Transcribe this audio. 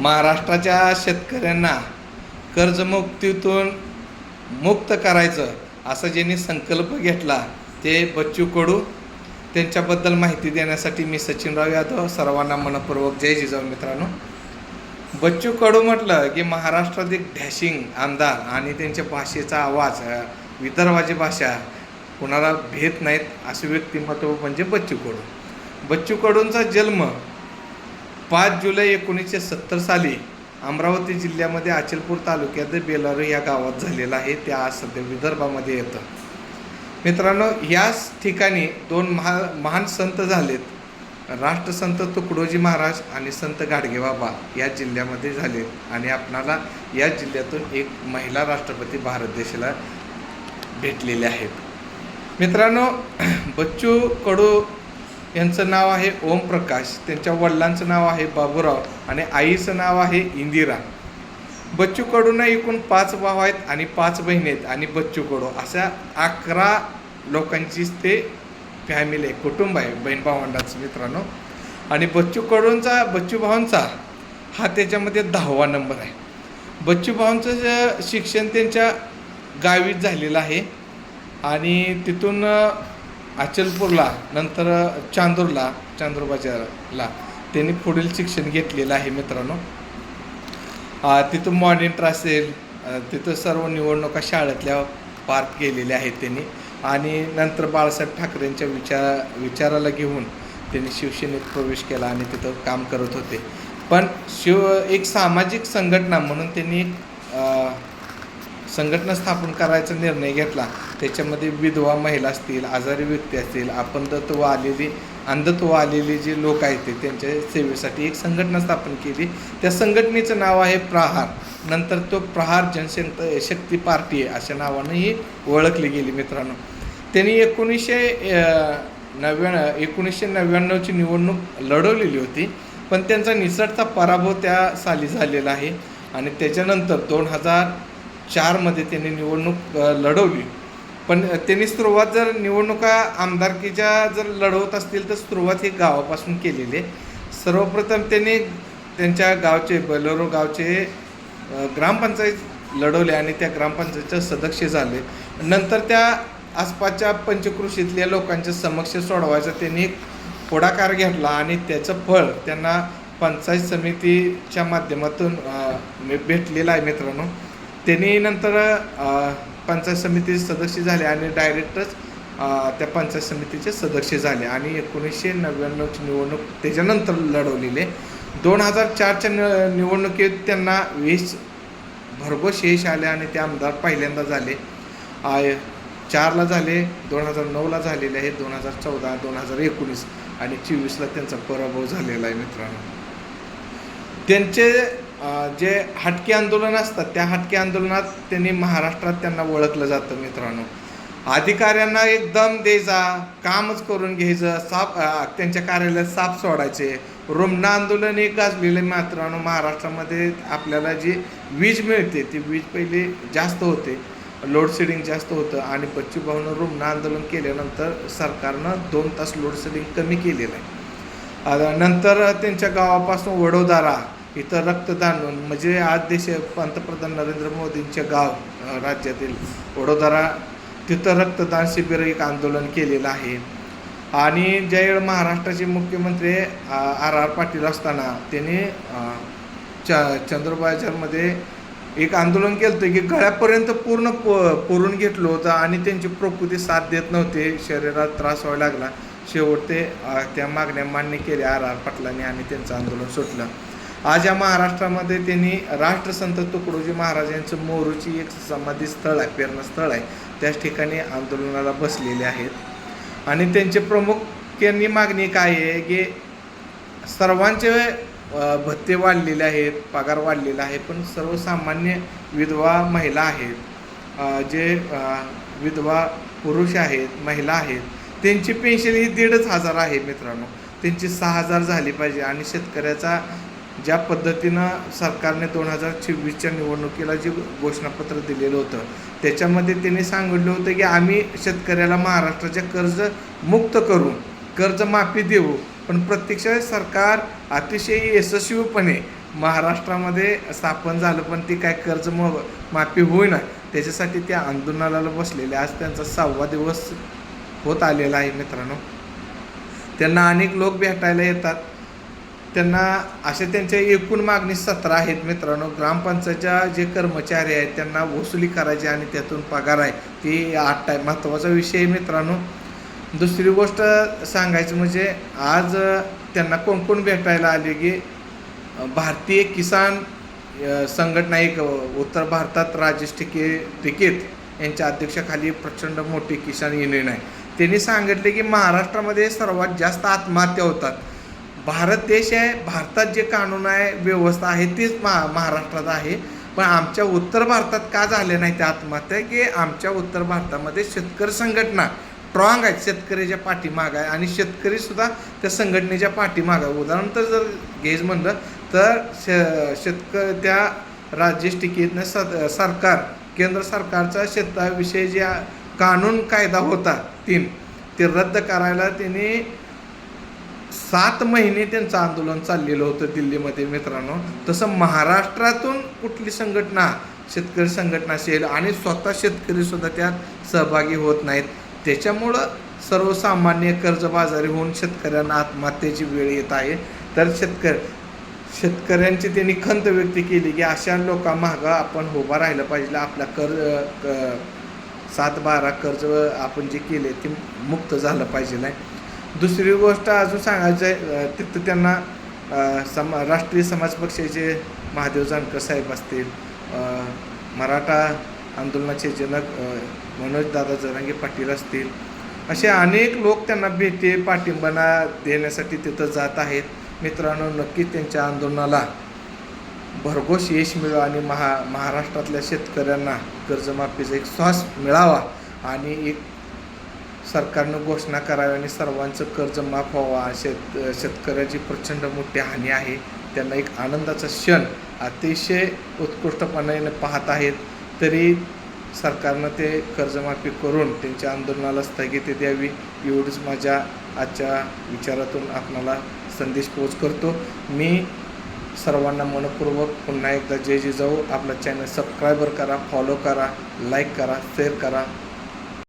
महाराष्ट्राच्या शेतकऱ्यांना कर्जमुक्तीतून मुक्त करायचं असा ज्यांनी संकल्प घेतला ते बच्चू कडू. त्यांच्याबद्दल माहिती देण्यासाठी मी सचिनराव यादव. सर्वांना मनपूर्वक जय जिजाऊ मित्रांनो. बच्चू कडू म्हटलं की महाराष्ट्रात एक डॅशिंग आमदार आणि त्यांच्या भाषेचा आवाज विदर्भाची भाषा कुणाला भेट नाहीत असे व्यक्तिमत्व म्हणजे बच्चू कडू. बच्चू कडूंचा जन्म पाच जुलै एकोणीसशे सत्तर साली अमरावती जिल्ह्यामध्ये अचलपूर तालुक्यात बेलारू या गावात झालेला आहे. त्या आज सध्या विदर्भामध्ये येतं. मित्रांनो याच ठिकाणी दोन महा महान संत झालेत. राष्ट्रसंत तुकडोजी महाराज आणि संत गाडगेबाबा या जिल्ह्यामध्ये झाले. आणि आपणाला या जिल्ह्यातून एक महिला राष्ट्रपती भारत देशाला भेटलेले आहेत. मित्रांनो बच्चू कडू यांचं नाव आहे ओमप्रकाश त्यांच्या वडिलांचं नाव आहे बाबूराव आणि आईचं नाव आहे इंदिरा. बच्चू कडूंना एकूण पाच भाव आहेत आणि पाच बहिणी आहेत आणि बच्चू कडू अशा अकरा लोकांचीच ते फॅमिली आहे कुटुंब आहे बहीण भावंडाचं मित्रांनो. आणि बच्चू कडूंचा बच्चू भावांचा हा त्याच्यामध्ये दहावा नंबर आहे. बच्चू भावांचं शिक्षण त्यांच्या गावीच झालेलं आहे आणि तिथून अचलपूरला नंतर चांदूरला चांदूर बाजारला त्यांनी पुढील शिक्षण घेतलेलं आहे मित्रांनो. तिथं मॉनिटर असेल तिथं सर्व निवडणुका शाळेतल्या पार केलेल्या आहेत त्यांनी. आणि नंतर बाळासाहेब ठाकरेंच्या विचार विचाराला घेऊन त्यांनी शिवसेनेत प्रवेश केला आणि तिथं काम करत होते. पण शिव एक सामाजिक संघटना म्हणून त्यांनी संघटना स्थापन करायचा निर्णय घेतला. त्याच्यामध्ये विधवा महिला असतील आजारी व्यक्ती असतील अपंगत्व आलेली अंधत्व आलेली जे लोक आहेत ते त्यांच्या सेवेसाठी एक संघटना स्थापन केली. त्या संघटनेचं नाव आहे प्रहार. नंतर तो प्रहार जनशक्त शक्ती पार्टी आहे अशा नावानं ही ओळखली गेली मित्रांनो. त्यांनी एकोणीसशे नव्याण्णव एकोणीसशे नव्याण्णवची निवडणूक लढवलेली होती. पण त्यांचा निसटता पराभव त्या साली झालेला आहे. आणि त्याच्यानंतर दोन हजार चारमध्ये त्यांनी निवडणूक लढवली. पण त्यांनी सुरुवात जर निवडणुका आमदारकीच्या जर लढवत असतील तर सुरुवात ही गावापासून केलेली आहे. सर्वप्रथम त्यांनी त्यांच्या गावचे बलोरो गावचे ग्रामपंचायत लढवले आणि त्या ग्रामपंचायतचे सदस्य झाले. नंतर त्या आसपासच्या पंचकृषीतल्या लोकांच्या समक्ष सोडवायचा त्यांनी पुढाकार घेतला आणि त्याचं फळ त्यांना पंचायत समितीच्या माध्यमातून भेटलेलं आहे मित्रांनो. त्यांनी नंतर पंचायत समितीचे सदस्य झाले आणि डायरेक्टच त्या पंचायत समितीचे सदस्य झाले आणि एकोणीसशे नव्याण्णवची निवडणूक त्याच्यानंतर लढवलेले दोन हजार चारच्या नि निवडणुकीत त्यांना वीस भरघोस यश आले आणि ते आमदार पहिल्यांदा झाले. आय चारला झाले दोन हजार नऊला झालेले आहेत दोन हजार चौदा दोन हजार एकोणीस आणि चोवीसला त्यांचा पराभव झालेला आहे मित्रांनो. त्यांचे जे हटके आंदोलन असतात त्या हटके आंदोलनात त्यांनी महाराष्ट्रात त्यांना ओळखलं जातं मित्रांनो. अधिकाऱ्यांना एकदम द्यायचा कामच करून घ्यायचं साप त्यांच्या कार्यालयात साप सोडायचे. रुमना आंदोलन एक गाजलेले आहे मित्रांनो महाराष्ट्रामध्ये आपल्याला जी वीज मिळते ती वीज पहिले जास्त होते. लोडशेडिंग जास्त होतं आणि बच्चू भाऊनं रुमना आंदोलन केल्यानंतर सरकारनं दोन तास लोडशेडिंग कमी केलेलं आहे. नंतर त्यांच्या गावापासून वडोदरा इथं रक्तदान म्हणजे आज देश पंतप्रधान नरेंद्र मोदींचे गाव राज्यातील वडोदरा तिथं रक्तदान शिबिर एक आंदोलन केलेलं आहे. आणि ज्यावेळी महाराष्ट्राचे मुख्यमंत्री आर आर पाटील असताना त्यांनी च चंद्रबाजारमध्ये एक आंदोलन केलं होतं की गळ्यापर्यंत पूर्ण प पुरून घेतलं होतं आणि त्यांची प्रकृती साथ देत नव्हते. शरीरात त्रास व्हायला लागला. शेवट ते त्या मागण्या मान्य केल्या आर आर पाटलांनी आणि त्यांचं आंदोलन सुटलं. आज या महाराष्ट्रामध्ये त्यांनी राष्ट्रसंत तुकडोजी महाराज यांचं मोरूची एक समाधी स्थळ आहे प्रेरणास्थळ आहे. त्याच ठिकाणी आंदोलनाला बसलेले आहेत. आणि त्यांचे प्रमुख यांनी मागणी काय आहे की सर्वांचे भत्ते वाढलेले आहेत पगार वाढलेला आहे पण सर्वसामान्य विधवा महिला आहेत. जे विधवा पुरुष आहेत महिला आहेत त्यांची पेन्शन ही दीडच हजार आहे मित्रांनो. त्यांची सहा हजार झाली पाहिजे आणि शेतकऱ्याचा ज्या पद्धतीनं सरकारने दोन हजार चोवीसच्या निवडणुकीला जे घोषणापत्र दिलेलं होतं त्याच्यामध्ये त्यांनी सांगितलं होतं की आम्ही शेतकऱ्याला महाराष्ट्राच्या कर्ज मुक्त करू कर्जमाफी देऊ पण प्रत्यक्ष सरकार अतिशय यशस्वीपणे महाराष्ट्रामध्ये स्थापन झालं पण ती काय कर्ज म माफी होईना. त्याच्यासाठी त्या आंदोलनाला बसलेले आज त्यांचा सहावा दिवस होत आलेला आहे मित्रांनो. त्यांना अनेक लोक भेटायला येतात. त्यांना अशा त्यांच्या एकूण मागणी सतरा आहेत मित्रांनो. ग्रामपंचायतच्या जे कर्मचारी आहेत त्यांना वसुली करायची आणि त्यातून पगार आहे. ती आठ आहे. महत्त्वाचा विषय आहे मित्रांनो. दुसरी गोष्ट सांगायची म्हणजे आज त्यांना कोण कोण भेटायला आले की भारतीय किसान संघटना एक उत्तर भारतात राजेश टिके टिकेत यांच्या अध्यक्षाखाली प्रचंड मोठी किसान युनियन आहे. त्यांनी सांगितले की महाराष्ट्रामध्ये सर्वात जास्त आत्महत्या होतात. भारत देश आहे भारतात जे कानून आहे व्यवस्था आहे तीच महा महाराष्ट्रात आहे. पण आमच्या उत्तर भारतात का झाले नाही त्या आत्महत्या? की आमच्या उत्तर भारतामध्ये शेतकरी संघटना स्ट्रॉंग आहेत शेतकऱ्याच्या पाठीमाग आहे. आणि शेतकरीसुद्धा त्या संघटनेच्या पाठीमाग आहे. उदाहरण तर जर घेज म्हणलं तर शे शेतकरी त्या राज्य टिकेतनं स सरकार केंद्र सरकारचा शेताविषयी जे कानून कायदा होता तीन ते रद्द करायला त्यांनी सात महिने त्यांचं आंदोलन चाललेलं होतं दिल्लीमध्ये मित्रांनो. तसं महाराष्ट्रातून कुठली संघटना शेतकरी संघटना असेल आणि स्वतः शेतकरी सुद्धा त्यात सहभागी होत नाहीत. त्याच्यामुळं सर्वसामान्य कर्जबाजारी होऊन शेतकऱ्यांना आत्महत्येची वेळ येत आहे. तर शेतकरी शेतकऱ्यांची त्यांनी खंत व्यक्त केली की अशा लोकांमागं आपण उभा राहिलं पाहिजे. आपला कर्ज क- सात बारा कर्ज आपण जे केले ते मुक्त झालं पाहिजे नाही. दुसरी गोष्ट अजून सांगायचं आहे तिथं त्यांना समा राष्ट्रीय समाज पक्षाचे महादेव जानकर साहेब असतील मराठा आंदोलनाचे जनक मनोजदादा जरांगे पाटील असतील असे अनेक लोक त्यांना भेटे पाठिंबा देण्यासाठी तिथं जात आहेत. मित्रांनो नक्कीच त्यांच्या आंदोलनाला भरघोस यश मिळो आणि महा महाराष्ट्रातल्या शेतकऱ्यांना कर्जमाफीचा एक श्वास मिळावा आणि एक सरकारनं घोषणा करावी आणि सर्वांचं कर्ज माफ व्हावा शेत शेतकऱ्याची प्रचंड मोठी हानी आहे. त्यांना एक आनंदाचा क्षण अतिशय उत्कृष्टपणाने पाहत आहेत. तरी सरकारनं ते कर्जमाफी करून त्यांच्या आंदोलनाला स्थगिती द्यावी एवढीच माझ्या आजच्या विचारातून आपणाला संदेश पोच करतो. मी सर्वांना मनपूर्वक पुन्हा एकदा जय जिजाऊ. आपला चॅनल सबस्क्रायबर करा फॉलो करा लाईक करा शेअर करा.